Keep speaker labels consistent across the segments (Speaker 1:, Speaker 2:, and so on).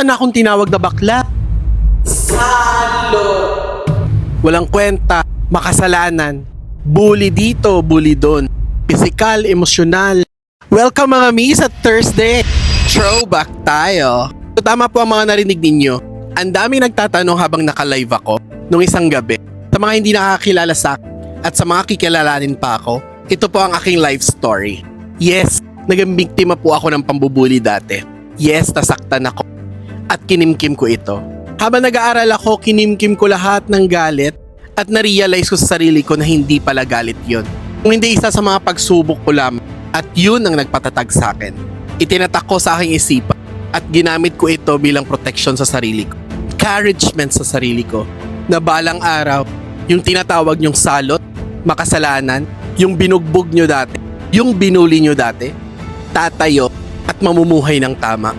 Speaker 1: Basta na akong tinawag na bakla. Salo! Walang kwenta, makasalanan. Bully dito, bully doon. Physical, emosyonal. Welcome mga mi sa Thursday. Throwback tayo. So, tama po ang mga narinig ninyo. Ang dami nagtatanong habang naka-live ako nung isang gabi. Sa mga hindi nakakilala sa akin at sa mga kikilalanin pa ako, ito po ang aking life story. Yes, naging biktima po ako ng pambubuli dati. Yes, nasaktan ako. At kinimkim ko ito. Habang nag-aaral ako, kinimkim ko lahat ng galit at na-realize ko sa sarili ko na hindi pala galit yon. Kung hindi isa sa mga pagsubok ko lamang at yun ang nagpatatag sa akin. Itinatak ko sa aking isipan at ginamit ko ito bilang protection sa sarili ko. Encouragement sa sarili ko na balang araw, yung tinatawag nyong salot, makasalanan, yung binugbog nyo dati, yung binuli nyo dati, tatayo at mamumuhay ng tama.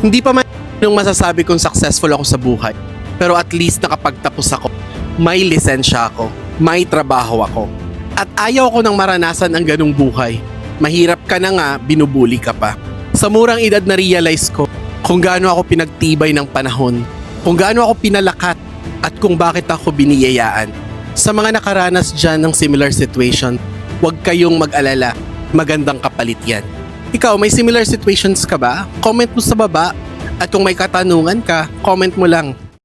Speaker 1: Hindi pa man yung masasabi kong successful ako sa buhay, pero at least nakapagtapos ako. May lisensya ako, may trabaho ako. At ayaw ko nang maranasan ang ganong buhay. Mahirap ka na nga, binubuli ka pa. Sa murang edad na realize ko kung gaano ako pinagtibay ng panahon, kung gaano ako pinalakat, at kung bakit ako biniyayaan. Sa mga nakaranas dyan ng similar situation, huwag kayong mag-alala. Magandang kapalit yan. Ikaw, may similar situations ka ba? Comment mo sa baba. At kung may katanungan ka, comment mo lang.